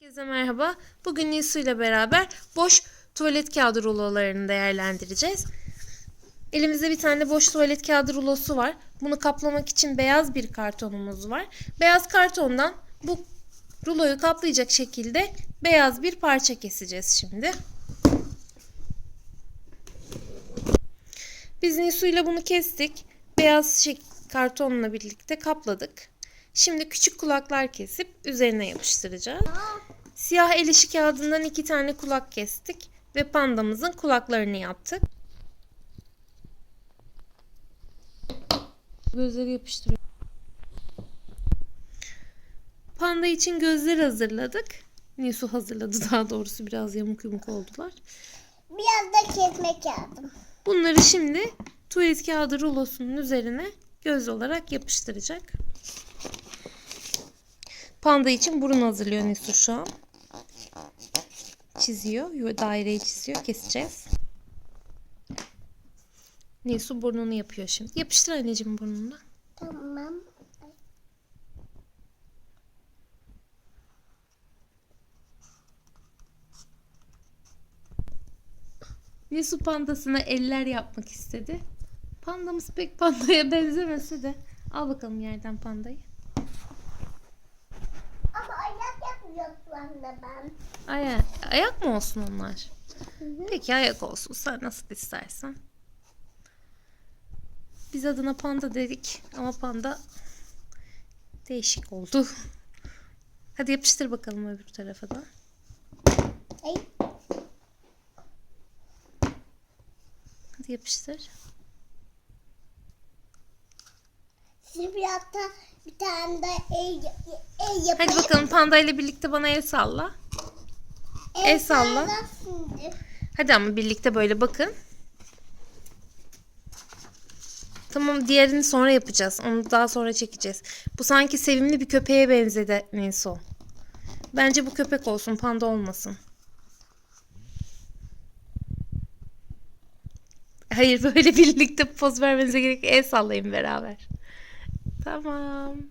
Herkese merhaba. Bugün Nisu ile beraber boş tuvalet kağıdı rulolarını değerlendireceğiz. Elimizde bir tane boş tuvalet kağıdı rulosu var. Bunu kaplamak için beyaz bir kartonumuz var. Beyaz kartondan bu ruloyu kaplayacak şekilde beyaz bir parça keseceğiz şimdi. Biz Nisu ile bunu kestik. Beyaz şey, kartonla birlikte kapladık. Şimdi küçük kulaklar kesip üzerine yapıştıracağız. Siyah el işi kağıdından iki tane kulak kestik ve pandamızın kulaklarını yaptık. Gözleri yapıştırıyor. Panda için gözler hazırladık. Nisu hazırladı daha doğrusu biraz yamuk yumuk oldular. Biraz da kesmek lazım. Bunları şimdi tuvalet kağıdı rulosunun üzerine göz olarak yapıştıracak. Panda için burun hazırlıyor Nisu şu an. Çiziyor. yo- Daireyi çiziyor. Keseceğiz. Nisu burnunu yapıyor şimdi. Yapıştır anneciğim burnunu. Tamam. Nisu pandasına eller yapmak istedi. Pandamız pek pandaya benzemese de. Al bakalım yerden pandayı. Ama ayak ben. Aya ayak mı olsun onlar? Peki ayak olsun. Sen nasıl istersen. Biz adına panda dedik ama panda değişik oldu. Hadi yapıştır bakalım öbür tarafa da. Hadi yapıştır. Şimdi biraz da bir tane de el, el yapayım. Hadi bakalım panda ile birlikte bana el salla. el salla. sallasın Şimdi. Hadi ama birlikte böyle bakın. Tamam diğerini sonra yapacağız. Onu daha sonra çekeceğiz. Bu sanki sevimli bir köpeğe benzedi Niso. Bence bu köpek olsun panda olmasın. Hayır böyle birlikte poz vermenize gerek. El sallayın beraber. Tamam.